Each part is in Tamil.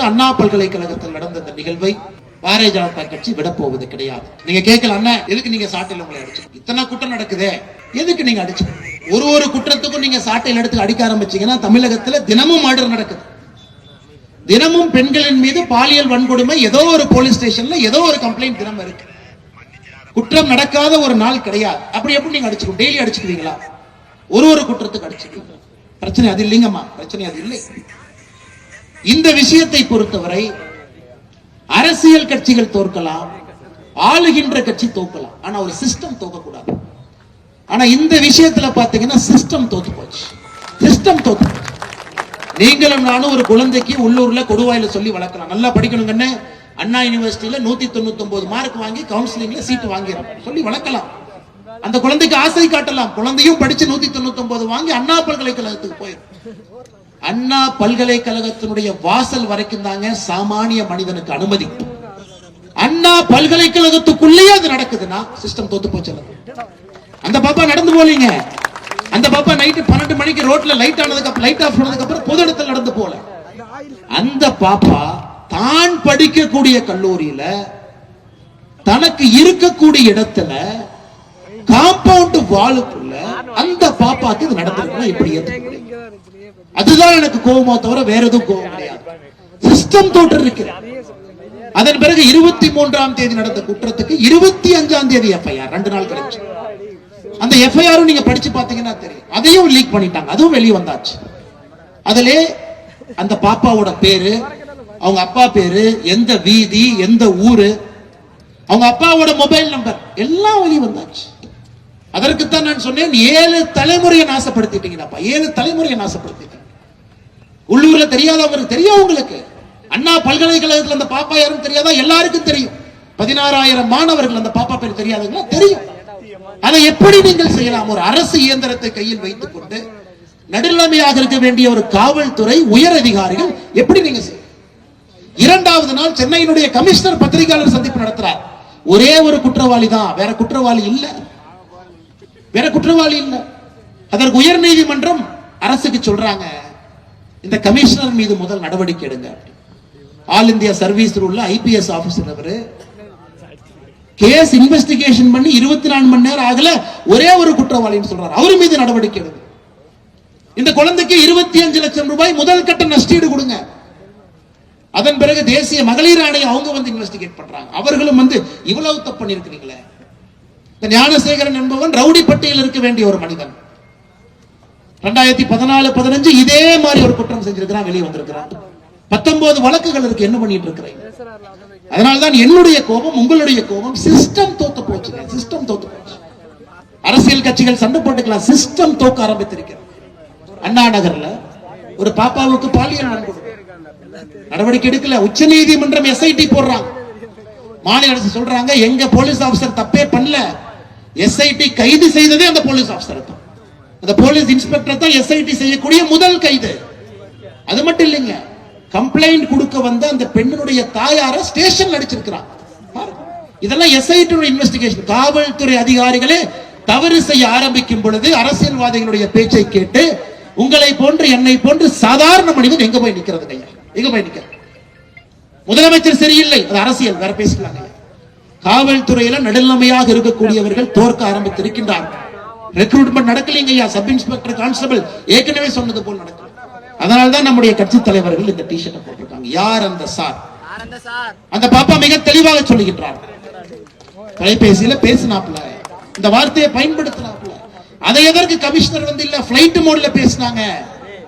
தமிழகத்தில் அண்ணா பல்கலைக்கழகத்தில் நடந்த இந்த நிகழ்வை பாரதிய ஜனதா கட்சி விடப்போவது கிடையாது. நீங்க கேட்கல அண்ணா எதுக்கு நீங்க சாட்டையில் உங்களை அடிச்சு இத்தனை குற்றம் நடக்குதே. எதுக்கு நீங்க அடிச்சு ஒரு ஒரு குற்றத்துக்கும் நீங்க சாட்டையில் எடுத்து அடிக்க ஆரம்பிச்சீங்கன்னா தமிழகத்துல தினமும் மர்டர் நடக்குது. தினமும் பெண்களின் மீது பாலியல் வன்கொடுமை ஏதோ ஒரு போலீஸ் ஸ்டேஷன்ல ஏதோ ஒரு கம்ப்ளைண்ட் தினம் இருக்கு. குற்றம் நடக்காத ஒரு நாள் கிடையாது. அப்படி எப்படி நீங்க அடிச்சுக்கணும்? டெய்லி அடிச்சுக்குவீங்களா? ஒரு ஒரு குற்றத்துக்கு அடிச்சுக்குவீங்க. பிரச்சனை அது இல்லைங்கம்மா. பிரச்சனை அது இல்லை. இந்த விஷயத்தை பொறுத்தவரை அரசியல் கட்சிகள் தோற்கலாம் ஆளுகின்ற கட்சி தோக்கலாம் ஆனா ஒரு சிஸ்டம் தோக்கக்கூடாது. ஆனா இந்த விஷயத்துல பாத்தீங்கன்னா சிஸ்டம் தோத்து போச்சு. சிஸ்டம் தோத்து போச்சு. நீங்களும் நானும் ஒரு குழந்தைக்கு உள்ளூர்ல கொடுவாயில சொல்லி வளர்க்கலாம். நல்லா படிக்கணுங்கன்னு அண்ணா. யூனிவர்சிட்டியில நூத்தி தொண்ணூத்தி ஒன்பது மார்க் வாங்கி கவுன்சிலிங்ல சீட்டு வாங்கிறோம் சொல்லி வளர்க்கலாம். அந்த குழந்தைக்கு ஆசை காட்டலாம். குழந்தையும் படிச்சு நூத்தி தொண்ணூத்தி ஒன்பது வாங்கி அண்ணா பல்கலைக்கழகத்துக்கு போயிடும் அண்ணா பல்கலைக்கழகத்தினுடைய வாசல் வரைக்கும் தாங்க சாமானிய மனிதனுக்கு அனுமதி. அண்ணா பல்கலைக்கழகத்துக்குள்ளேயே அது நடக்குதுன்னா சிஸ்டம் தோத்து போச்சு அந்த பாப்பா நடந்து போலீங்க. அந்த பாப்பா நைட்டு பன்னெண்டு மணிக்கு ரோட்ல லைட் ஆனதுக்கு லைட் ஆஃப் பண்ணதுக்கு அப்புறம் பொது இடத்துல நடந்து போல. அந்த பாப்பா தான் படிக்கக்கூடிய கல்லூரியில தனக்கு இருக்கக்கூடிய இடத்துல காம்பவுண்ட் வாலுக்குள்ள அந்த பாப்பாக்கு இது நடந்தது முடியும் அதுதான் எனக்கு கோபமா தவிர வேற எதுவும் கோபம் கிடையாது. சிஸ்டம் தோற்று இருக்கிறது அதன் பிறகு இருபத்தி மூன்றாம் தேதி நடந்த குற்றத்துக்கு இருபத்தி அஞ்சாம் தேதி எஃப்ஐஆர் ரெண்டு நாள் கழிச்சு. அந்த எஃப்ஐஆரும் நீங்க படிச்சு பாத்தீங்கன்னா தெரியும். அதையும் லீக் பண்ணிட்டாங்க. அதுவும் வெளியே வந்தாச்சு. அதிலே அந்த பாப்பாவோட பேரு அவங்க அப்பா பேரு எந்த வீதி எந்த ஊரு அவங்க அப்பாவோட மொபைல் நம்பர் எல்லாம் வெளியே வந்தாச்சு. அதற்குத்தான் நான் சொன்னேன் ஏழு தலைமுறையை நாசப்படுத்திட்டீங்கப்பா ஏழு தலைமுறையை நாசப்படுத்திட்டீங்க. உள்ளூர்ல தெரியாதவங்களுக்கு தெரியும் உங்களுக்கு. அண்ணா பல்கலைக்கழகத்துல அந்த பாப்பா யாரும் தெரியாதா? எல்லாருக்கும் தெரியும். பதினாறாயிரம் மாணவர்கள் அந்த பாப்பா பேர் தெரியாதவங்களா? தெரியும். அதை எப்படி நீங்கள் செய்யலாம்? ஒரு அரசு இயந்திரத்தை கையில் வைத்துக் கொண்டு நடுநிலைமையாக இருக்க வேண்டிய ஒரு காவல்துறை உயர் அதிகாரிகள் எப்படி நீங்க செய்ய இரண்டாவது நாள் சென்னையினுடைய கமிஷனர் பத்திரிகையாளர் சந்திப்பு நடத்துறார். ஒரே ஒரு குற்றவாளி தான் வேற குற்றவாளி இல்ல. வேற குற்றவாளி இல்லை. அதற்கு உயர் நீதிமன்றம் அரசுக்கு சொல்றாங்க இந்த கமிஷனர் மீது முதல் நடவடிக்கை எடுங்க ஆல் இந்தியா சர்வீஸ் ரூல்ல ஐபிஎஸ் ஆபீசர் அவரு கேஸ் இன்வெஸ்டிகேஷன் பண்ணி இருபத்தி நாலு மணி நேரம் ஆகல ஒரே ஒரு குற்றவாளின்னு சொல்றாரு. அவர் மீது நடவடிக்கை எடுங்க. இந்த குழந்தைக்கு இருபத்தி அஞ்சு லட்சம் ரூபாய் முதல் கட்ட நஷ்டீடு கொடுங்க. அதன் பிறகு தேசிய மகளிர் ஆணையம் அவங்க வந்து இன்வெஸ்டிகேட் பண்றாங்க. அவர்களும் வந்து இவ்வளவு தப்பு பண்ணிருக்கிறீங்களே இந்த ஞானசேகரன் என்பவன் ரவுடி பட்டியல் இருக்க வேண்டிய ஒரு மனிதன். ரெண்டாயிரத்தி பதினாலு பதினஞ்சு இதே மாதிரி ஒரு குற்றம் செஞ்சிருக்கிறான் வெளியே வந்திருக்கிறான். பத்தொன்பது வழக்குகள் இருக்கு என்ன பண்ணிட்டு இருக்கிறேன்? அதனால்தான் என்னுடைய கோபம் உங்களுடைய கோபம் சிஸ்டம் தோத்து போச்சு. சிஸ்டம் தோத்து போச்சு. அரசியல் கட்சிகள் சண்டை போட்டுக்கலாம் சிஸ்டம் தோக்க ஆரம்பித்திருக்கிறது. அண்ணா நகர்ல ஒரு பாப்பாவுக்கு பாலியல் நடவடிக்கை எடுக்கல. உச்ச நீதிமன்றம் எஸ்ஐடி போடுறாங்க. மாநில அரசு சொல்றாங்க எங்க போலீஸ் ஆபீசர் தப்பே பண்ணல. எஸ்ஐடி கைது செய்ததே அந்த போலீஸ் ஆபீசர் தான். அந்த போலீஸ் இன்ஸ்பெக்டர் தான் எஸ்ஐடி செய்யக்கூடிய முதல் கைது. அது மட்டும் இல்லைங்க கம்ப்ளைண்ட் கொடுக்க வந்த அந்த பெண்ணுடைய தாயார ஸ்டேஷன்ல அடிச்சிருக்கிறான். இதெல்லாம் எஸ்ஐடி இன்வெஸ்டிகேஷன் காவல்துறை அதிகாரிகளே தவறு செய்ய ஆரம்பிக்கும் பொழுது அரசியல்வாதிகளுடைய பேச்சை கேட்டு உங்களை போன்று என்னை போன்று சாதாரண மனிதன் எங்க போய் நிக்கிறது ஐயா? எங்க போய் நிக்கிறது முதலமைச்சர் சரியில்லை அது அரசியல் வேற பேசிக்கலாம் ஐயா. காவல்துறையில நடுநிலைமையாக இருக்கக்கூடியவர்கள் தோற்க ஆரம்பித்திருக்கின்றார்கள் ரெக்ரூட்மெண்ட் நடக்கலைங்க ஐயா. சப் இன்ஸ்பெக்டர் கான்ஸ்டபிள் ஏற்கனவே சொன்னது போல் நடக்கல. அதனால்தான் நம்முடைய கட்சி தலைவர்கள் இந்த டிஷர்ட்டை போட்டிருக்காங்க. யார் அந்த சார்? அந்த பாப்பா மிக தெளிவாக சொல்லுகின்றார். தொலைபேசியில பேசினாப்ல இந்த வார்த்தையை பயன்படுத்தினாப்ல அதை எதற்கு கமிஷனர் வந்து இல்ல பிளைட் மோட்ல பேசினாங்க?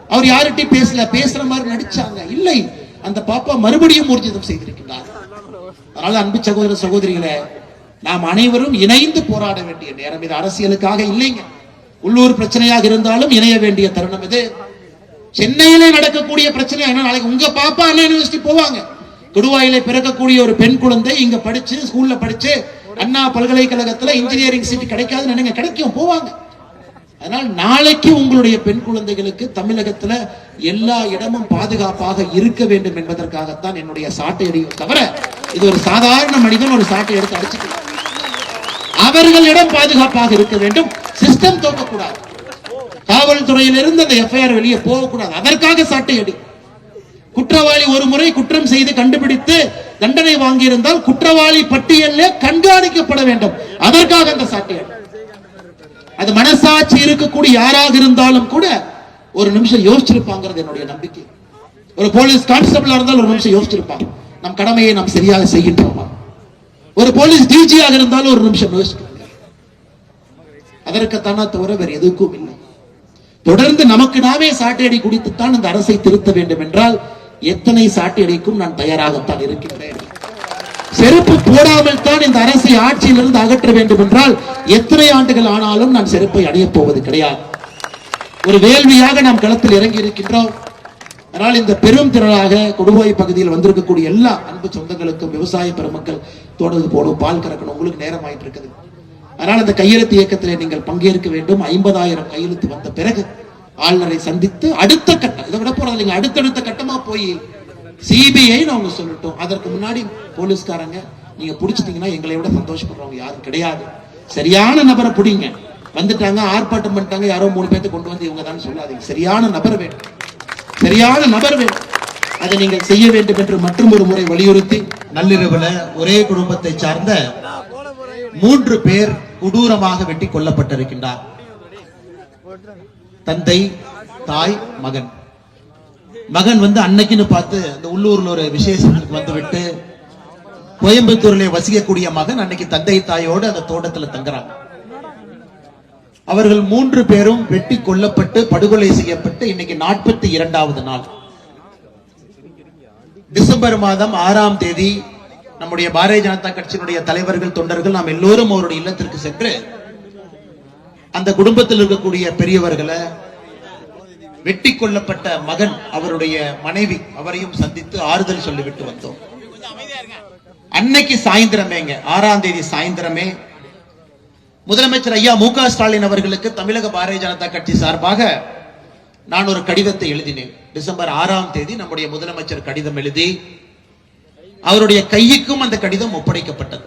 அவர் யார்கிட்டயும் பேசல. பேசுற மாதிரி நடிச்சாங்க. இல்லை. அந்த பாப்பா மறுபடியும் ஊர்ஜிதம் செய்திருக்கிறார் அதனால அன்பு சகோதர சகோதரிகளே நாம் அனைவரும் இணைந்து போராட வேண்டிய நேரம் இது. அரசியலுக்காக இல்லைங்க. உள்ளூர் பிரச்சனையாக இருந்தாலும் இணைய வேண்டிய தருணம் இது. சென்னையிலே நடக்கக்கூடிய பிரச்சனை என்ன? நாளைக்கு உங்க பாப்பா அண்ணா யூனிவர்சிட்டி போவாங்க? தொடுவாயிலே பிறக்கக்கூடிய ஒரு பெண் குழந்தை இங்க படிச்சு ஸ்கூல்ல படிச்சு அண்ணா பல்கலைக்கழகத்துல இன்ஜினியரிங் சீட் கிடைக்காதுன்னு நினைங்க. கிடைக்கும் போவாங்க. அதனால் நாளைக்கு உங்களுடைய பெண் குழந்தைகளுக்கு தமிழகத்துல எல்லா இடமும் பாதுகாப்பாக இருக்க வேண்டும் என்பதற்காகத்தான் என்னுடைய சாட்டை அடியும் தவிர இது ஒரு சாதாரண மனிதன் ஒரு சாட்டை எடுத்து அடிச்சுக்கலாம் அவர்களிடம் பாதுகாப்பாக இருக்க வேண்டும். சிஸ்டம் தோக்கக்கூடாது காவல்துறையிலிருந்து அந்த எஃப்ஐஆர் வெளியே போகக்கூடாது. அதற்காக சாட்டை அடி. குற்றவாளி ஒரு முறை குற்றம் செய்து கண்டுபிடித்து தண்டனை வாங்கியிருந்தால் குற்றவாளி பட்டியலில் கண்காணிக்கப்பட வேண்டும். அதற்காக அந்த சாட்டை அது மனசாட்சி இருக்கக்கூடிய யாராக இருந்தாலும் கூட ஒரு நிமிஷம் யோசிச்சிருப்பாங்கிறது என்னுடைய நம்பிக்கை. ஒரு போலீஸ் கான்ஸ்டபிளா இருந்தாலும் ஒரு நிமிஷம் யோசிச்சிருப்பாங்க. நம் கடமையை நாம் சரியாக செய்கின்றோமா? ஒரு போலீஸ் டிஜியாக இருந்தாலும் ஒரு நிமிஷம் யோசிக்கணும் அதற்குத்தானா தவிர வேறு எதுக்கும் இல்லை. தொடர்ந்து நமக்கு நாமே சாட்டையடி குடித்துத்தான் இந்த அரசை திருத்த வேண்டும் என்றால் எத்தனை சாட்டையடிக்கும் நான் தயாராகத்தான் இருக்கின்றேன். செருப்பு போடாமல் தான் இந்த அரசை ஆட்சியிலிருந்து அகற்ற வேண்டும் என்றால் எத்தனை ஆண்டுகள் ஆனாலும் நான் செருப்பை அடையப் போவது கிடையாது. ஒரு வேள்வியாக நாம் களத்தில் இறங்கி இருக்கின்றோம் அதனால் இந்த பெரும் திரளாக கொடுவாய் பகுதியில் வந்திருக்கக்கூடிய எல்லா அன்பு சொந்தங்களுக்கும் விவசாய பெருமக்கள் தோடுது போடும் பால் கறக்கணும் உங்களுக்கு நேரம் ஆயிட்டு இருக்குது அதனால் இந்த கையெழுத்து இயக்கத்தில் நீங்கள் பங்கேற்க வேண்டும். ஐம்பதாயிரம் கையெழுத்து வந்த பிறகு ஆளுநரை சந்தித்து அடுத்த கட்டம் இதை விட போறது இல்லைங்க அடுத்தடுத்த கட்டமா போய் சிபிஐ அவங்க சொல்லட்டும். அதற்கு முன்னாடி போலீஸ்காரங்க நீங்க பிடிச்சிட்டீங்கன்னா எங்களை விட சந்தோஷப்படுறவங்க யாரும் கிடையாது. சரியான நபரை பிடிங்க. வந்துட்டாங்க ஆர்ப்பாட்டம் பண்ணிட்டாங்க யாரோ மூணு பேர்த்த கொண்டு வந்து இவங்க தான் சொல்லாதீங்க. சரியான நபர் வேண்டும் சரியான நபர் வேண்டும் அதை நீங்கள் செய்ய வேண்டும் என்று மற்றும் ஒரு முறை வலியுறுத்தி நள்ளிரவுல ஒரே குடும்பத்தை சார்ந்த மூன்று பேர் கொடூரமாக வெட்டி கொல்லப்பட்டிருக்கின்றார். தந்தை தாய் மகன். மகன் வந்து அன்னைக்குன்னு பார்த்து அந்த உள்ளூர்ல ஒரு விசேஷத்துக்கு வந்து விட்டு கோயம்புத்தூர்ல வசிக்கக்கூடிய மகன் அன்னைக்கு தந்தை தாயோடு அந்த தோட்டத்துல தங்குறாங்க. அவர்கள் மூன்று பேரும் வெட்டி கொல்லப்பட்டு படுகொலை செய்யப்பட்டு இன்னைக்கு நாற்பத்தி இரண்டாவது நாள். டிசம்பர் மாதம் ஆறாம் தேதி நம்முடைய பாரதிய ஜனதா கட்சியினுடைய தலைவர்கள் தொண்டர்கள் நாம் எல்லோரும் அவருடைய இல்லத்திற்கு சென்று அந்த குடும்பத்தில் இருக்கக்கூடிய பெரியவர்களை வெட்டி கொல்லப்பட்ட மகன் அவருடைய மனைவி அவரையும் சந்தித்து ஆறுதல் சொல்லிவிட்டு வந்தோம். அன்னைக்கு சாயந்திரமேங்க. ஆறாம் தேதி சாயந்திரமே முதலமைச்சர் ஐயா மு ஸ்டாலின் அவர்களுக்கு தமிழக பாரதிய ஜனதா கட்சி சார்பாக நான் ஒரு கடிதத்தை எழுதினேன். டிசம்பர் ஆறாம் தேதி நம்முடைய முதலமைச்சர் கடிதம் எழுதி அவருடைய கையுக்கும் அந்த கடிதம் ஒப்படைக்கப்பட்டது.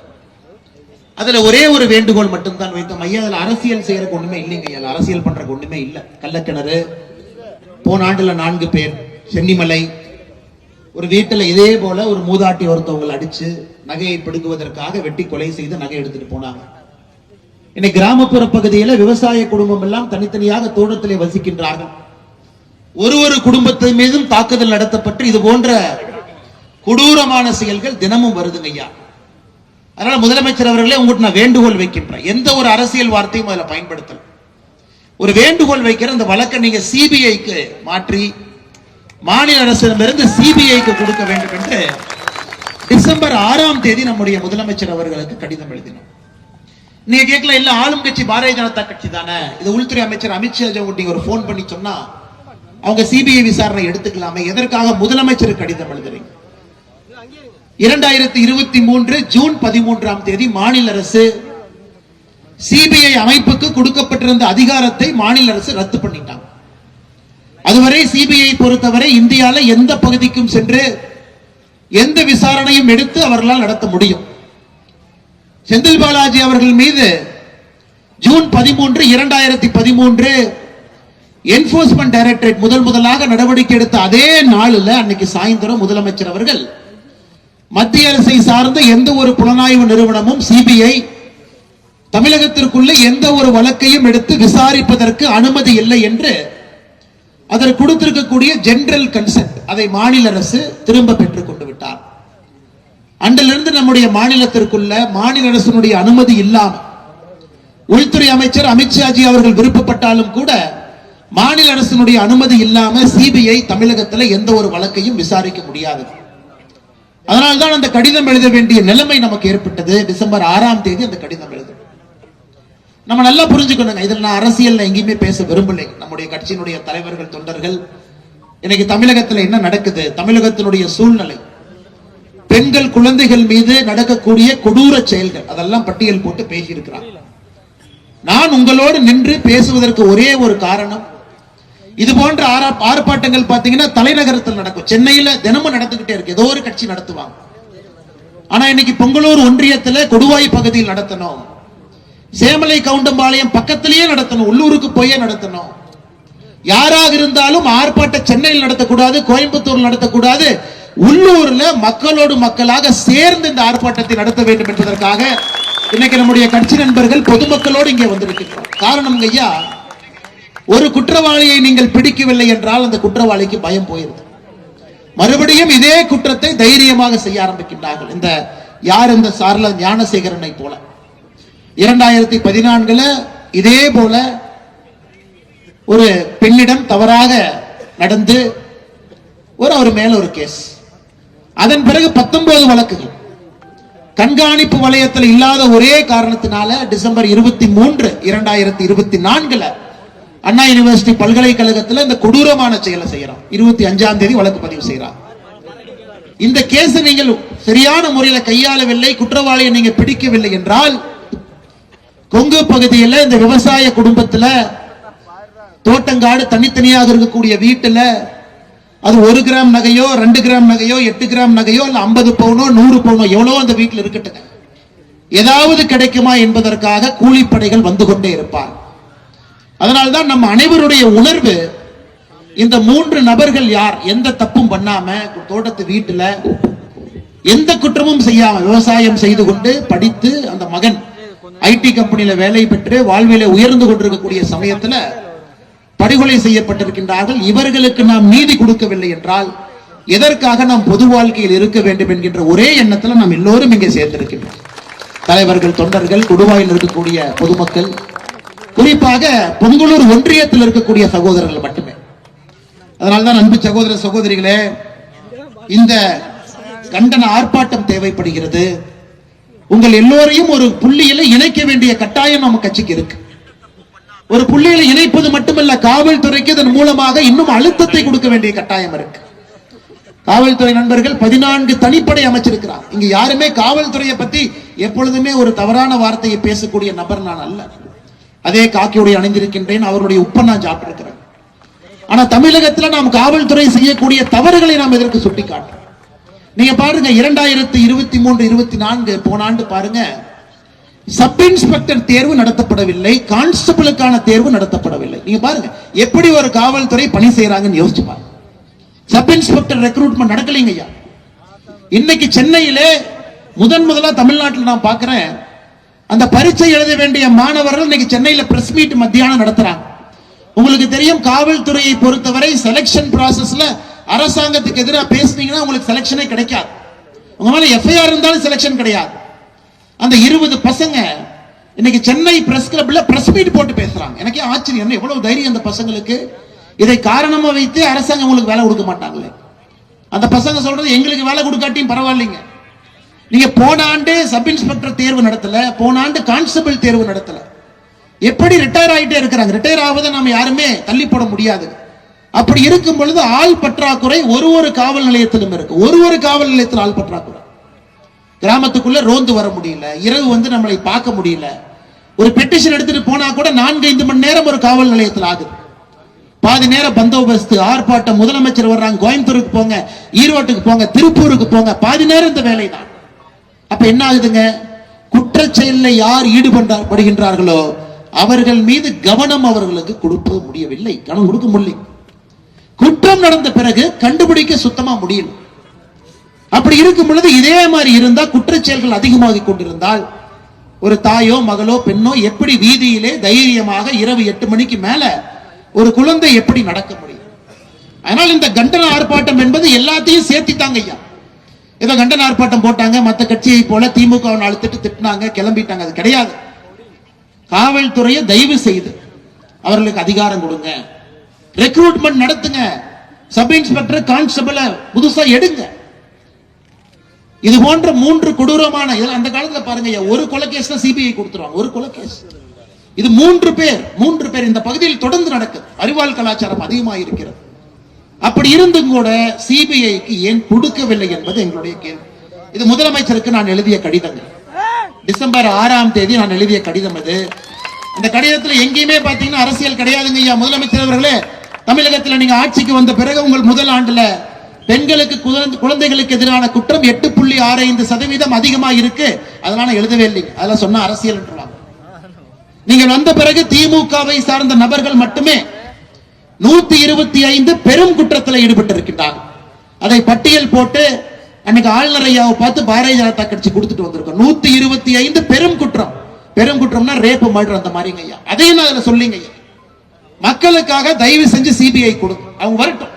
அதுல ஒரே ஒரு வேண்டுகோள் மட்டும்தான் வைத்தோம். ஐயா அதுல அரசியல் செய்யறதுக்கு ஒண்ணுமே இல்லைங்க ஐயா. அரசியல் பண்றதுக்கு ஒண்ணுமே இல்ல. கள்ளக்கிணறு போன ஆண்டுல நான்கு பேர் சென்னிமலை ஒரு வீட்டுல இதே போல ஒரு மூதாட்டி ஒருத்தவங்களை அடிச்சு நகையை பிடுங்குவதற்காக வெட்டி கொலை செய்து நகை எடுத்துட்டு போனாங்க. இன்னைக்கு கிராமப்புற பகுதியில விவசாய குடும்பம் எல்லாம் தனித்தனியாக தோட்டத்திலே வசிக்கின்றார்கள். ஒரு ஒரு குடும்பத்தை மீதும் தாக்குதல் நடத்தப்பட்டு இது போன்ற கொடூரமான செயல்கள் தினமும் வருதுங்க ஐயா. அதனால முதலமைச்சர் அவர்களே உங்கள்கிட்ட நான் வேண்டுகோள் வைக்கின்றேன். எந்த ஒரு அரசியல் வார்த்தையும் அதில் பயன்படுத்தல. ஒரு வேண்டுகோள் வைக்கிற அந்த வழக்கை நீங்க சிபிஐக்கு மாற்றி மாநில அரசிடமிருந்து சிபிஐக்கு கொடுக்க வேண்டும் என்று டிசம்பர் ஆறாம் தேதி நம்முடைய முதலமைச்சர் அவர்களுக்கு கடிதம் எழுதினோம். நீங்க கேட்கல இல்ல ஆளும் கட்சி பாரதிய ஜனதா கட்சி தானே? இது உள்துறை அமைச்சர் அமித்ஷா நீங்க ஒரு போன் பண்ணி சொன்னா அவங்க சிபிஐ விசாரணை எடுத்துக்கலாமே. எதற்காக முதலமைச்சர் கடிதம் எழுதுறீங்க? இரண்டாயிரத்தி இருபத்தி மூன்று ஜூன் பதிமூன்றாம் தேதி மாநில அரசு சிபிஐ அமைப்புக்கு கொடுக்கப்பட்டிருந்த அதிகாரத்தை மாநில அரசு ரத்து பண்ணிட்டாங்க. அதுவரை சிபிஐ பொறுத்தவரை இந்தியால எந்த பகுதிக்கும் சென்று எந்த விசாரணையும் எடுத்து அவர்களால் நடத்த முடியும். செந்தில் பாலாஜி அவர்கள் மீது ஜூன் பதிமூன்று இரண்டாயிரத்தி பதிமூன்று என்போர்ஸ்மெண்ட் டைரக்டரேட் முதல் முதலாக நடவடிக்கை எடுத்த அதே நாளில் அன்னைக்கு சாயந்தரம் முதலமைச்சர் அவர்கள் மத்திய அரசை சார்ந்த எந்த ஒரு புலனாய்வு நிறுவனமும் சிபிஐ தமிழகத்திற்குள்ள எந்த ஒரு வழக்கையும் எடுத்து விசாரிப்பதற்கு அனுமதி இல்லை என்று அதற்கு கொடுத்திருக்கக்கூடிய ஜெனரல் கன்சென்ட் அதை மாநில அரசு திரும்ப பெற்றுக் கொண்டு விட்டார். அன்றிலிருந்து நம்முடைய மாநிலத்திற்குள்ள மாநில அரசினுடைய அனுமதி இல்லாமல் உள்துறை அமைச்சர் அமித்ஷாஜி அவர்கள் விருப்பப்பட்டாலும் கூட மாநில அரசினுடைய அனுமதி இல்லாம சிபிஐ தமிழகத்துல எந்த ஒரு வழக்கையும் விசாரிக்க முடியாது. அதனால்தான் அந்த கடிதம் எழுத வேண்டிய நிலைமை நமக்கு ஏற்பட்டது. டிசம்பர் ஆறாம் தேதி அந்த கடிதம் எழுதும் நம்ம நல்லா புரிஞ்சுக்கணுங்க. இதில் நான் அரசியல் எங்கேயுமே பேச விரும்பலை. நம்முடைய கட்சியினுடைய தலைவர்கள் தொண்டர்கள் இன்னைக்கு தமிழகத்துல என்ன நடக்குது? தமிழகத்தினுடைய சூழ்நிலை. பெண்கள் குழந்தைகள் மீது நடக்கக்கூடிய கொடூர செயல்கள். அதெல்லாம் பட்டியல் போட்டு பேசியிருக்கிறார். நான் உங்களோடு நின்று பேசுவதற்கு ஒரே ஒரு காரணம் இது போன்ற ஆரா- ஆர்ப்பாட்டங்கள் பாத்தீங்கன்னா தலைநகரத்தில் நடக்கும். சென்னையில தினமும் நடந்துகிட்டே இருக்கு. ஏதோ ஒரு கட்சி நடத்துவாங்க. ஆனா இன்னைக்கு பொங்கலூர் ஒன்றியத்துல கொடுவாய் பகுதியில் நடத்தணும். சேமலை கவுண்டம்பாளையம் பக்கத்திலேயே நடத்தணும். உள்ளூருக்கு போயே நடத்தணும். யாராக இருந்தாலும் ஆர்ப்பாட்ட சென்னையில் நடத்தக்கூடாது கோயம்புத்தூர் நடத்தக்கூடாது. உள்ளூர்ல மக்களோடு மக்களாக சேர்ந்து இந்த ஆர்ப்பாட்டத்தை நடத்த வேண்டும் என்பதற்காக இன்னைக்கு நம்முடைய கட்சி நண்பர்கள் பொதுமக்களோடு இங்கே வந்திருக்கிறோம் காரணம் ஐயா ஒரு குற்றவாளியை நீங்கள் பிடிக்கவில்லை என்றால் அந்த குற்றவாளிக்கு பயம் போயிருது. மறுபடியும் இதே குற்றத்தை தைரியமாக செய்ய ஆரம்பிக்கின்றார்கள். இந்த யார் இந்த சார்ல ஞானசேகரனை போல. இரண்டாயிரத்தி பதினான்குல இதே போல ஒரு பெண்ணிடம் தவறாக நடந்து ஒரு அவர் மேல ஒரு கேஸ் அதன் பிறகு பத்தொன்பது வழக்குகள். கண்காணிப்பு வலயத்தில் இல்லாத ஒரே காரணத்தினால டிசம்பர் இருபத்தி மூன்று இரண்டாயிரத்தி இருபத்தி நான்குல அண்ணா யூனிவர்சிட்டி பல்கலைக்கழகத்துல இந்த கொடூரமான செயலை செய்யறோம் இருபத்தி அஞ்சாம் தேதி வழக்கு பதிவு செய்யறான். இந்த கேஸ் நீங்கள் சரியான முறையில கையாளவில்லை குற்றவாளியை நீங்க பிடிக்கவில்லை என்றால் கொங்கு பகுதியில் இந்த விவசாய குடும்பத்துல தோட்டங்காடு தனித்தனியாக இருக்கக்கூடிய வீட்டுல அது ஒரு கிராம் நகையோ ரெண்டு கிராம் நகையோ எட்டு கிராம் நகையோ இல்ல ஐம்பது பவுனோ நூறு பவுனோ எவ்வளோ அந்த வீட்டில் இருக்கட்டுங்க. ஏதாவது கிடைக்குமா என்பதற்காக கூலிப்படைகள் வந்து கொண்டே இருப்பார். அதனால்தான் நம்ம அனைவருடைய உணர்வு இந்த மூன்று நபர்கள் யார் எந்த தப்பும் பண்ணாம தோட்டத்து வீட்டுல எந்த குற்றமும் செய்யாம விவசாயம் செய்து கொண்டு படித்து அந்த மகன் ஐடி கம்பெனியில வேலை பெற்று வாழ்வில உயர்ந்து கொண்டிருக்கக்கூடிய சமயத்துல படுகொலை செய்யப்பட்டிருக்கின்றார்கள். இவர்களுக்கு நாம் நீதி கொடுக்கவில்லை என்றால் எதற்காக நாம் பொது வாழ்க்கையில் இருக்க வேண்டும் என்கின்ற ஒரே எண்ணத்துல நாம் எல்லோரும் இங்கே சேர்ந்திருக்கின்றோம். தலைவர்கள் தொண்டர்கள் குடுவாயில் இருக்கக்கூடிய பொதுமக்கள் குறிப்பாக பொங்கலூர் ஒன்றியத்தில் இருக்கக்கூடிய சகோதரர்கள் மட்டுமே. அதனால்தான் அன்பு சகோதர சகோதரிகளே இந்த கண்டன ஆர்ப்பாட்டம் தேவைப்படுகிறது. உங்கள் எல்லோரையும் ஒரு புள்ளியில இணைக்க வேண்டிய கட்டாயம் நம்ம கட்சிக்கு இருக்கு. ஒரு புள்ளியில இணைப்பது மட்டுமல்ல காவல்துறைக்கு இதன் மூலமாக இன்னும் அழுத்தத்தை கொடுக்க வேண்டிய கட்டாயம் இருக்கு. காவல்துறை நண்பர்கள் பதினான்கு தனிப்படை அமைச்சிருக்கிறார். இங்க யாருமே காவல்துறையை பத்தி எப்பொழுதுமே ஒரு தவறான வார்த்தையை பேசக்கூடிய நபர் நான் அல்ல. அதே காக்கியுடைய அணிந்திருக்கின்றேன் அவருடைய உப்ப நான் சாப்பிட்டிருக்கிறேன். ஆனா தமிழகத்துல நாம் காவல்துறை செய்யக்கூடிய தவறுகளை நாம் இதற்கு சுட்டிக்காட்டுறோம் நீங்க பாருங்க இரண்டாயிரத்தி இருபத்தி மூன்று இருபத்தி நான்கு போன ஆண்டு பாருங்க சப் இன்ஸ்பெக்டர் தேர்வு நடத்தப்படவில்லை. கான்ஸ்டபிளுக்கான தேர்வு நடத்தப்படவில்லை. நீங்க பாருங்க எப்படி ஒரு காவல்துறை பணி செய்யறாங்கன்னு யோசிச்சு பாருங்க. சப் இன்ஸ்பெக்டர் ரெக்ரூட்மெண்ட் நடக்கலைங்க ஐயா. இன்னைக்கு சென்னையிலே முதன் முதலா தமிழ்நாட்டில் நான் பார்க்கிறேன். அந்த பரீட்சை எழுத வேண்டிய மாணவர்கள் இன்னைக்கு சென்னையில் பிரஸ் மீட் மத்தியானம் நடத்துறாங்க. உங்களுக்கு தெரியும் காவல்துறையை பொறுத்தவரை செலெக்ஷன் ப்ராசஸ்ல அரசாங்கத்துக்கு எதிராக பேசுனீங்கன்னா உங்களுக்கு செலெக்ஷனே கிடைக்காது. உங்க மேல எஃப்ஐஆர் இருந்தாலும் செலெக்ஷன் கிடையாது. அந்த இருபது பசங்க இன்னைக்கு சென்னை பிரஸ் கிளப்ல பிரஸ் மீட் போட்டு பேசுறாங்க. எனக்கே ஆச்சரியம். என்ன எவ்வளவு தைரியம் அந்த பசங்களுக்கு? இதை காரணமா வைத்து அரசாங்கம் உங்களுக்கு வேலை கொடுக்க மாட்டாங்களே. அந்த பசங்க சொல்றது எங்களுக்கு வேலை கொடுக்காட்டியும் பரவாயில்லைங்க. நீங்க போன ஆண்டு சப் இன்ஸ்பெக்டர் தேர்வு நடத்தல போன ஆண்டு கான்ஸ்டபிள் தேர்வு நடத்தல. எப்படி ரிட்டையர் ஆகிட்டே இருக்கிறாங்க? ரிட்டையர் ஆவதை நாம யாருமே தள்ளி போட முடியாது. அப்படி இருக்கும் பொழுது ஆள் பற்றாக்குறை ஒரு ஒரு காவல் நிலையத்திலும் இருக்கு. ஒரு ஒரு காவல் நிலையத்தில் ஆள் பற்றாக்குறை. கிராமத்துக்குள்ள ரோந்து வர முடியல. இரவு வந்து நம்மளை பார்க்க முடியல. ஒரு பெட்டிஷன் எடுத்துட்டு போனா கூட நான்கு ஐந்து மணி நேரம் ஒரு காவல் நிலையத்தில் ஆகுது. பாதி நேரம் பந்தோபஸ்து ஆர்ப்பாட்டம் முதலமைச்சர் வர்றாங்க கோயம்புத்தூருக்கு போங்க ஈரோட்டுக்கு போங்க திருப்பூருக்கு போங்க பாதி நேரம் இந்த வேலை தான் அப்ப என்ன ஆகுதுங்க? குற்றச் செயலில் யார் ஈடுபடுகின்றார்களோ அவர்கள் மீது கவனம் அவர்களுக்கு கொடுக்க முடியவில்லை. கவனம் கொடுக்க முடியல குற்றம் நடந்த பிறகு கண்டுபிடிக்க சுத்தமா முடியும் அப்படி இருக்கும் பொழுது இதே மாதிரி இருந்தா குற்றச்செயல்கள் அதிகமாகி கொண்டிருந்தால் ஒரு தாயோ மகளோ பெண்ணோ எப்படி வீதியிலே தைரியமாக இரவு எட்டு மணிக்கு மேல ஒரு குழந்தை எப்படி நடக்க முடியும்? அதனால் இந்த கண்டன ஆர்ப்பாட்டம் என்பது எல்லாத்தையும் சேர்த்தித்தாங்க ஐயா. ஏதோ கண்டன ஆர்ப்பாட்டம் போட்டாங்க மற்ற கட்சியை போல திமுக அழுத்திட்டு திட்டினாங்க கிளம்பிட்டாங்க. அது கிடையாது. காவல்துறையை தயவு செய்து அவர்களுக்கு அதிகாரம் கொடுங்க. ரெக்ரூட்மெண்ட் நடத்துங்க. சப் இன்ஸ்பெக்டர் கான்ஸ்டபிள புதுசா எடுங்க. இது போன்ற மூன்று கொடூரமான இதில் அந்த காலத்துல பாருங்க ஒரு கொலைகேஸ் தான் சிபிஐ கொடுத்துருவாங்க. ஒரு கொலைகேஸ் இது மூன்று பேர் மூன்று பேர் இந்த பகுதியில் தொடர்ந்து நடக்குது. அறிவால் கலாச்சாரம் அதிகமாக இருக்கிறது. அப்படி இருந்தும் கூட சிபிஐக்கு ஏன் கொடுக்கவில்லை என்பது எங்களுடைய கேள்வி. இது முதலமைச்சருக்கு நான் எழுதிய கடிதங்கள் டிசம்பர் ஆறாம் தேதி நான் எழுதிய கடிதம் இது இந்த கடிதத்துல எங்கேயுமே பாத்தீங்கன்னா அரசியல் கிடையாதுங்க ஐயா முதலமைச்சர் அவர்களே. தமிழகத்துல நீங்க ஆட்சிக்கு வந்த பிறகு உங்கள் முதல் ஆண்டுல பெண்களுக்கு குழந்தைகளுக்கு எதிரான குற்றம் எட்டு புள்ளி ஆறு ஐந்து சதவீதம் அதிகமா இருக்கு. அதனால எழுதவே இல்லைங்க. அதெல்லாம் சொன்ன அரசியல் என்றுவாங்க நீங்கள் வந்த பிறகு திமுகவை சார்ந்த நபர்கள் மட்டுமே நூத்தி இருபத்தி ஐந்து பெரும் குற்றத்தில் ஈடுபட்டிருக்கின்றார் அதை பட்டியல் போட்டு அன்னைக்கு ஆளுநர் ஐயாவை பார்த்து பாரதிய ஜனதா கட்சி கொடுத்துட்டு வந்திருக்கோம். நூத்தி இருபத்தி ஐந்து பெரும் குற்றம். பெரும் குற்றம்னா ரேப்பு மர்டர் அந்த மாதிரிங்க ஐயா. அதையும் நான் அதுல சொல்லிங்க ஐயா. மக்களுக்காக தயவு செஞ்சு சிபிஐ கொடுங்க. அவங்க வரட்டும்.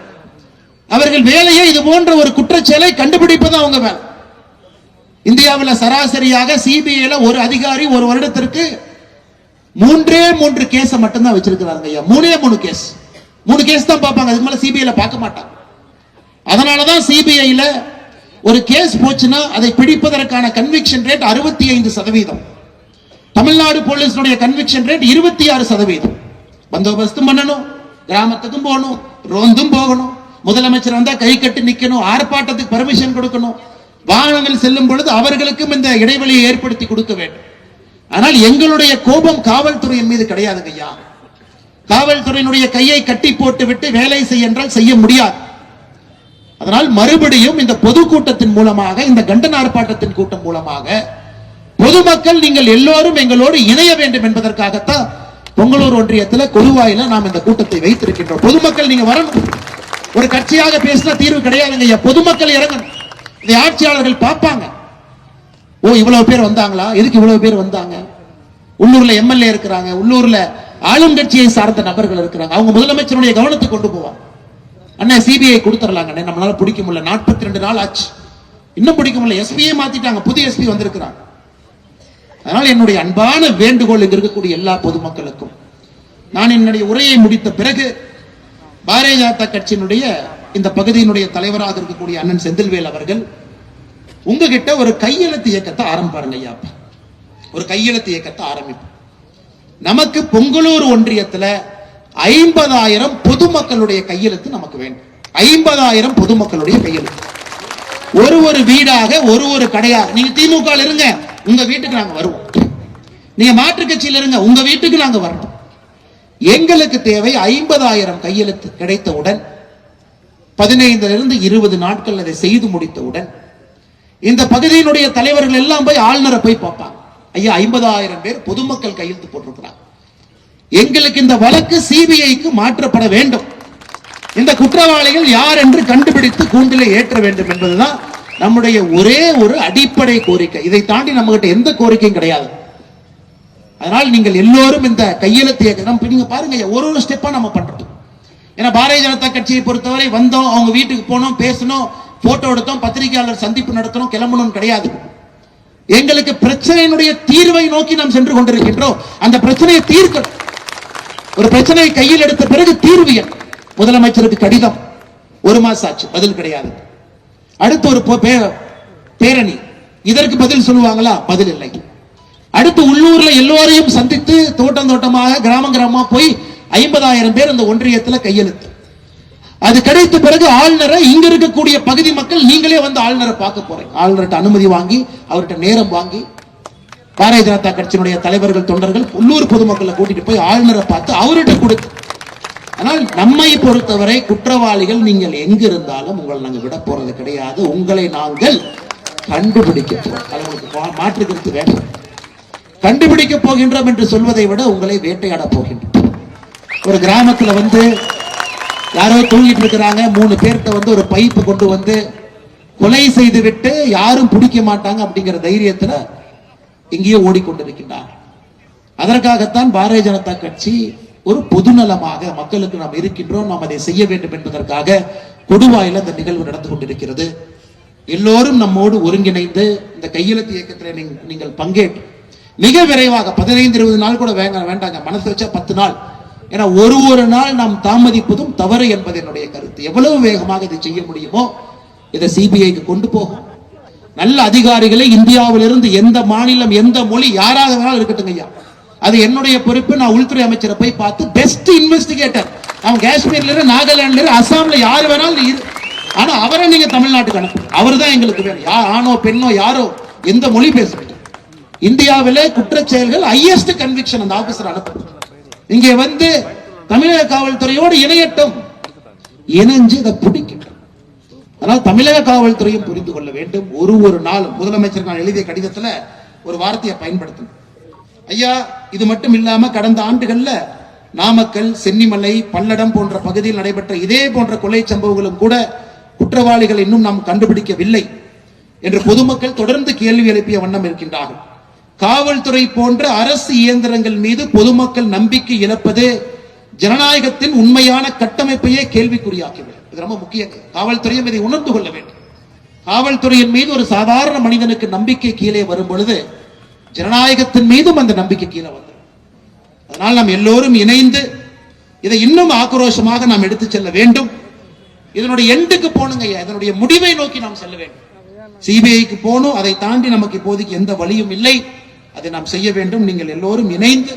அவர்கள் வேலையை இது போன்ற ஒரு குற்றச்செயலை கண்டுபிடிப்பது அவங்க வேலை. இந்தியாவில் சராசரியாக சிபிஐல ஒரு அதிகாரி ஒரு வருடத்திற்கு மூன்றே மூன்று கேஸை மட்டும்தான் வச்சிருக்கிறாங்க ஐயா. மூணே மூணு கேஸ் மூணு கேஸ் தான் பார்ப்பாங்க. அதுக்கு மேலே சிபிஐல பார்க்க மாட்டாங்க. அதனாலதான் சிபிஐல ஒரு கேஸ் போச்சுன்னா அதை பிடிப்பதற்கான கன்விக்ஷன் ரேட் அறுபத்தி ஐந்து சதவீதம். தமிழ்நாடு போலீஸுடைய கன்விக்ஷன் ரேட் இருபத்தி ஆறு சதவீதம். பந்தோபஸ்தும் பண்ணணும். கிராமத்துக்கும் போகணும். ரோந்தும் போகணும். முதலமைச்சர் வந்தா கை கட்டி நிக்கணும் ஆர்ப்பாட்டத்துக்கு பர்மிஷன் கொடுக்கணும். வாகனங்கள் செல்லும் பொழுது அவர்களுக்கும் இந்த இடைவெளியை ஏற்படுத்தி கொடுக்க வேண்டும். ஆனால் எங்களுடைய கோபம் காவல்துறையின் மீது கிடையாதுங்க ஐயா. காவல்துறையினுடைய கையை கட்டி போட்டு விட்டு வேலை செய்ய என்றால் செய்ய முடியாது. அதனால் மறுபடியும் இந்த பொதுக்கூட்டத்தின் மூலமாக இந்த கண்டன ஆர்ப்பாட்டத்தின் கூட்டம் மூலமாக பொதுமக்கள் நீங்கள் எல்லோரும் எங்களோடு இணைய வேண்டும் என்பதற்காகத்தான் பொங்கலூர் ஒன்றியத்துல கொழுவாயில நாம் இந்த கூட்டத்தை வைத்திருக்கின்றோம். பொதுமக்கள் நீங்க வரணும். ஒரு கட்சியாக பேசினா தீர்வு கிடையாதுங்க பொதுமக்கள் இறங்கணும். இதை ஆட்சியாளர்கள் பார்ப்பாங்க. ஓ இவ்வளவு பேர் வந்தாங்களா? எதுக்கு இவ்வளவு பேர் வந்தாங்க? உள்ளூர்ல எம்எல்ஏ இருக்கிறாங்க. உள்ளூர்ல ஆளும் கட்சியை சார்ந்த நபர்கள் இருக்கிறாங்க. அவங்க முதலமைச்சருடைய கவனத்தை கொண்டு போவாங்க. அண்ணா சிபிஐ கொடுத்துடலாங்க அண்ணே. நம்மளால பிடிக்க முடியல. நாற்பத்தி ரெண்டு நாள் ஆச்சு. இன்னும் பிடிக்க முடியல. எஸ்பியை மாத்திட்டாங்க. புதிய எஸ்பி வந்திருக்கிறாங்க. அதனால் என்னுடைய அன்பான வேண்டுகோள் இங்க இருக்கக்கூடிய எல்லா பொதுமக்களுக்கும். நான் என்னுடைய உரையை முடித்த பிறகு பாரதிய ஜனதா கட்சியினுடைய இந்த பகுதியினுடைய தலைவராக இருக்கக்கூடிய அண்ணன் செந்தில்வேல் அவர்கள் உங்ககிட்ட ஒரு கையெழுத்து இயக்கத்தை ஆரம்பிப்பாருங்க ஐயா ஒரு கையெழுத்து இயக்கத்தை ஆரம்பிப்போம் நமக்கு பொங்கலூர் ஒன்றியத்துல ஐம்பதாயிரம் பொதுமக்களுடைய கையெழுத்து நமக்கு வேண்டும். ஐம்பதாயிரம் பொதுமக்களுடைய கையெழுத்து. ஒரு ஒரு வீடாக ஒரு ஒரு கடையாக நீங்க திமுக இருங்க உங்க வீட்டுக்கு நாங்க வருவோம். நீங்க மாற்று கட்சியில இருங்க உங்க வீட்டுக்கு நாங்க வரணும் எங்களுக்கு தேவை ஐம்பதாயிரம் கையெழுத்து கிடைத்தவுடன் பதினைந்துல இருந்து இருபது நாட்கள் அதை செய்து முடித்தவுடன் இந்த பகுதியினுடைய தலைவர்கள் எல்லாம் போய் ஆளுநரை போய் பார்ப்பாங்க. ஐயா ஐம்பதாயிரம் பேர் பொதுமக்கள் கையெழுத்து போட்டிருக்கிறாங்க. எங்களுக்கு இந்த வழக்கு சிபிஐக்கு மாற்றப்பட வேண்டும். இந்த குற்றவாளிகள் யார் என்று கண்டுபிடித்து கூண்டிலே ஏற்ற வேண்டும் என்பதுதான் நம்முடைய ஒரே ஒரு அடிப்படை கோரிக்கை. இதை தாண்டி நம்மகிட்ட எந்த கோரிக்கையும் கிடையாது. அதனால் நீங்கள் எல்லோரும் இந்த கையெழுத்து இயக்கம் நீங்க பாருங்க ஒரு ஒரு ஸ்டெப்பா நம்ம பண்றோம். ஏன்னா பாரதிய ஜனதா கட்சியை பொறுத்தவரை வந்தோம் அவங்க வீட்டுக்கு போனோம் பேசணும் போட்டோ எடுத்தோம் பத்திரிகையாளர் சந்திப்பு நடத்தணும் கிளம்பணும் கிடையாது. எங்களுக்கு பிரச்சனையினுடைய தீர்வை நோக்கி நாம் சென்று கொண்டிருக்கின்றோம். அந்த பிரச்சனையை தீர்க்கணும் ஒரு பிரச்சனையை கையில் எடுத்த பிறகு தீர்வு முதலமைச்சருக்கு கடிதம். ஒரு மாசம் ஆச்சு பதில் கிடையாது. அடுத்து ஒரு பேரணி. இதற்கு பதில் சொல்லுவாங்களா? பதில் இல்லை. அடுத்து உள்ளூர்ல எல்லோரையும் சந்தித்து தோட்டம் தோட்டமாக கிராமம் கிராமமா போய் ஐம்பதாயிரம் பேர் அந்த ஒன்றியத்துல கையெழுத்து. அது கிடைத்த பிறகு ஆளுநரை இங்க இருக்கக்கூடிய பகுதி மக்கள் நீங்களே வந்து ஆளுநரை பார்க்க போறீங்க. ஆளுநர்கிட்ட அனுமதி வாங்கி அவர்கிட்ட நேரம் வாங்கி பாரதிய ஜனதா கட்சியினுடைய தலைவர்கள் தொண்டர்கள் உள்ளூர் பொதுமக்களை கூட்டிட்டு போய் ஆளுநரை பார்த்து அவர்கிட்ட கொடுத்து ஆனால் நம்மை பொறுத்தவரை குற்றவாளிகள் நீங்கள் எங்க இருந்தாலும் உங்களை நாங்கள் விட போறது கிடையாது. உங்களை நாங்கள் கண்டுபிடிக்க போறோம். அது உங்களுக்கு மாற்று கருத்து வேண்டும் கண்டுபிடிக்க போகின்றோம் என்று சொல்வதை விட உங்களை வேட்டையாட போகின்றோம். ஒரு கிராமத்துல வந்து யாரோ தூங்கிட்டு இருக்கிறாங்க. மூணு பேர்கிட்ட வந்து ஒரு பைப்பு கொண்டு வந்து கொலை செய்து விட்டு யாரும் பிடிக்க மாட்டாங்க அப்படிங்கிற தைரியத்துல எங்கேயோ ஓடிக்கொண்டிருக்கின்றார். அதற்காகத்தான் பாரதிய ஜனதா கட்சி ஒரு பொதுநலமாக மக்களுக்கு நாம் இருக்கின்றோம். நாம் அதை செய்ய வேண்டும் என்பதற்காக கொடுவாயில் அந்த நிகழ்வு நடந்து கொண்டிருக்கிறது. எல்லோரும் நம்மோடு ஒருங்கிணைந்து இந்த கையெழுத்து இயக்கத்தில் நீங்கள் பங்கேற்று மிக விரைவாக பதினைந்து இருபது நாள் கூட வேங்க வேண்டாங்க மனசு வச்சா பத்து நாள். ஏன்னா ஒரு ஒரு நாள் நாம் தாமதிப்பதும் தவறு என்பது என்னுடைய கருத்து. எவ்வளவு வேகமாக இதை செய்ய முடியுமோ இதை சிபிஐக்கு கொண்டு போகும். நல்ல அதிகாரிகளை இந்தியாவிலிருந்து எந்த மாநிலம் எந்த மொழி யாராக வேணாலும் இருக்கட்டும் ஐயா. அது என்னுடைய பொறுப்பு. நான் உள்துறை அமைச்சரை போய் பார்த்து பெஸ்ட் இன்வெஸ்டிகேட்டர் அவன் காஷ்மீர்ல இருந்து நாகாலாந்துல இருந்து அசாம்ல யார் வேணாலும் இரு. ஆனா அவரை நீங்க தமிழ்நாட்டுக்கு அனுப்புங்க. அவர் தான் எங்களுக்கு வேணும். யார் ஆணோ பெண்ணோ யாரோ எந்த மொழி பேசுறீங்க? இந்தியாவிலே குற்ற செயல்கள் ஹையஸ்ட் கன்விக்ஷன் அந்த ஆபீசர் அனுப்பும் இங்கே வந்து தமிழக காவல்துறையோடு இணையட்டும். இணைஞ்சு இதை பிடிக்கட்டும். அதனால் தமிழக காவல்துறையும் புரிந்து கொள்ள வேண்டும். ஒரு ஒரு நாளும் முதலமைச்சர் நான் எழுதிய கடிதத்துல ஒரு வார்த்தையை பயன்படுத்தணும். ஐயா இது மட்டும் இல்லாம கடந்த ஆண்டுகள்ல நாமக்கல் சென்னிமலை பல்லடம் போன்ற பகுதியில் நடைபெற்ற இதே போன்ற கொலை சம்பவங்களும் கூட குற்றவாளிகள் இன்னும் நாம் கண்டுபிடிக்கவில்லை என்று பொதுமக்கள் தொடர்ந்து கேள்வி எழுப்பிய வண்ணம் இருக்கின்றார்கள். காவல்துறை போன்ற அரசு இயந்திரங்கள் மீது பொதுமக்கள் நம்பிக்கை இழப்பது ஜனநாயகத்தின் உண்மையான கட்டமைப்பையே கேள்விக்குறியாக்கிவிடும். இது ரொம்ப முக்கிய காவல்துறையும் இதை உணர்ந்து கொள்ள வேண்டும். காவல்துறையின் மீது ஒரு சாதாரண மனிதனுக்கு நம்பிக்கை கீழே வரும் பொழுது ஜனநாயகத்தின் மீதும் அந்த நம்பிக்கை கீழே வந்துடும். அதனால் நாம் எல்லோரும் இணைந்து இதை இன்னும் ஆக்ரோஷமாக நாம் எடுத்துச் செல்ல வேண்டும். இதனுடைய எண்டுக்கு போகணுங்க இதனுடைய முடிவை நோக்கி நாம் செல்ல வேண்டும். சிபிஐக்கு போகணும். அதை தாண்டி நமக்கு இப்போதைக்கு எந்த வழியும் இல்லை. அதை நாம் செய்ய வேண்டும். நீங்கள் எல்லோரும் இணைந்து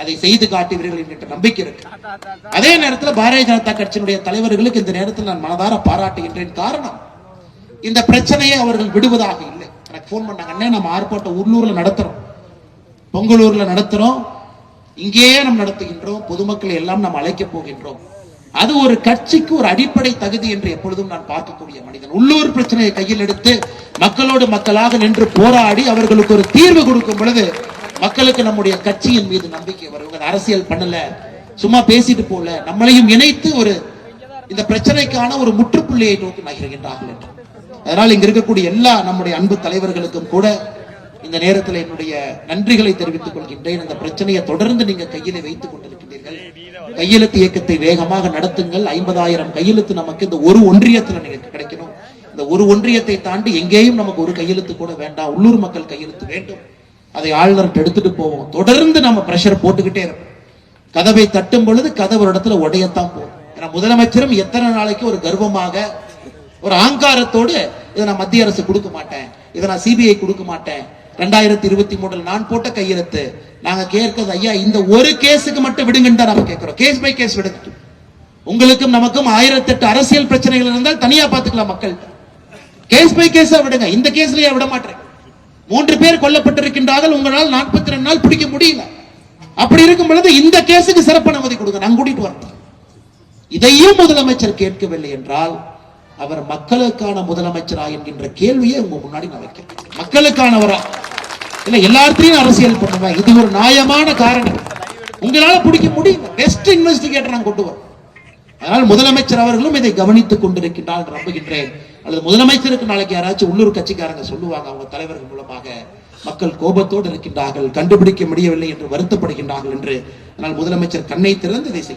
அதை செய்து காட்டுவீர்கள் என்கிற நம்பிக்கை இருக்கு. அதே நேரத்தில் பாரதிய ஜனதா கட்சியினுடைய தலைவர்களுக்கு இந்த நேரத்தில் நான் மனதார பாராட்டுகின்றேன் காரணம் இந்த பிரச்சனையை அவர்கள் விடுவதாக இல்லை. எனக்கு ஃபோன் பண்ணாங்க நம்ம ஆர்ப்பாட்டம் உள்ளூர்ல நடத்துறோம். பொங்கலூர்ல நடத்துறோம். இங்கேயே நாம் நடத்துகின்றோம். பொதுமக்களை எல்லாம் நாம் அழைக்கப் போகின்றோம். அது ஒரு கட்சிக்கு ஒரு அடிப்படை தகுதி என்று எப்பொழுதும் நான் பார்க்கக்கூடிய மனிதன். உள்ளூர் பிரச்சனையை கையில் எடுத்து மக்களோடு மக்களாக நின்று போராடி அவர்களுக்கு ஒரு தீர்வு கொடுக்கும் பொழுது மக்களுக்கு நம்முடைய கட்சியின் மீது நம்பிக்கை வரும். அரசியல் பண்ணல சும்மா பேசிட்டு போல. நம்மளையும் இணைத்து ஒரு இந்த பிரச்சனைக்கான ஒரு முற்றுப்புள்ளியை நோக்கி நகர்கின்றார்கள் என்று. அதனால் இங்க இருக்கக்கூடிய எல்லா நம்முடைய அன்பு தலைவர்களுக்கும் கூட இந்த நேரத்தில் என்னுடைய நன்றிகளை தெரிவித்துக் கொள்கின்றேன். அந்த பிரச்சனையை தொடர்ந்து நீங்க கையிலே வைத்துக் கொண்டிருக்கிறீர்கள் கையெழுத்து இயக்கத்தை வேகமாக நடத்துங்கள். ஐம்பதாயிரம் கையெழுத்து நமக்கு இந்த ஒரு ஒன்றியத்துல கிடைக்கணும். இந்த ஒரு ஒன்றியத்தை தாண்டி எங்கேயும் நமக்கு ஒரு கையெழுத்து கூட வேண்டாம். உள்ளூர் மக்கள் கையெழுத்து வேண்டும். அதை ஆளுநர்கிட்ட எடுத்துட்டு போவோம். தொடர்ந்து நம்ம பிரஷர் போட்டுக்கிட்டே இருப்போம். கதவை தட்டும் பொழுது கதவு இடத்துல உடையத்தான் போகும். ஏன்னா முதலமைச்சரும் எத்தனை நாளைக்கு ஒரு கர்வமாக ஒரு ஆங்காரத்தோடு இதை நான் மத்திய அரசு கொடுக்க மாட்டேன். இதை நான் சிபிஐ கொடுக்க மாட்டேன். ரெண்டாயிரத்தி இருபத்தி மூணுல நான் போட்ட கையெழுத்து. நாங்க கேட்கறது ஐயா இந்த ஒரு கேஸுக்கு மட்டும் விடுங்கன்னு தான் நம்ம கேட்கிறோம். கேஸ் பை கேஸ் விடுங்க. உங்களுக்கும் நமக்கும் ஆயிரத்தெட்டு அரசியல் பிரச்சனைகள் இருந்தால் தனியா பாத்துக்கலாம் மக்கள். கேஸ் பை கேஸா விடுங்க. இந்த கேஸ்லயே விட மாட்டேன். மூன்று பேர் கொல்லப்பட்டிருக்கின்றார்கள். உங்களால் நாற்பத்தி ரெண்டு நாள் பிடிக்க முடியல. அப்படி இருக்கும் பொழுது இந்த கேஸுக்கு சிறப்பு அனுமதி கொடுங்க. நான் கூட்டிட்டு வரேன். இதையும் முதலமைச்சர் கேட்கவில்லை என்றால் அவர் மக்களுக்கான முதலமைச்சரா என்கின்ற கேள்வியை உங்க முன்னாடி நான் வைக்கிறேன். மக்களுக்கானவரா? இல்ல எல்லாத்தையும் அரசியல் பண்ணுவேன். இது ஒரு நியாயமான காரணம். உங்களால பிடிக்க முடியும் பெஸ்ட் இன்வெஸ்டிகேட்டர் நான் கொண்டு வரோம். அதனால் முதலமைச்சர் அவர்களும் இதை கவனித்துக் கொண்டிருக்கின்றால் நம்புகின்றேன். அல்லது முதலமைச்சருக்கு நாளைக்கு யாராச்சும் உள்ளூர் கட்சிக்காரங்க சொல்லுவாங்க அவங்க தலைவர்கள் மூலமாக மக்கள் கோபத்தோடு இருக்கின்றார்கள் கண்டுபிடிக்க முடியவில்லை என்று வருத்தப்படுகின்றார்கள் என்று. ஆனால் முதலமைச்சர் கண்ணை திறந்து இதை செய்ய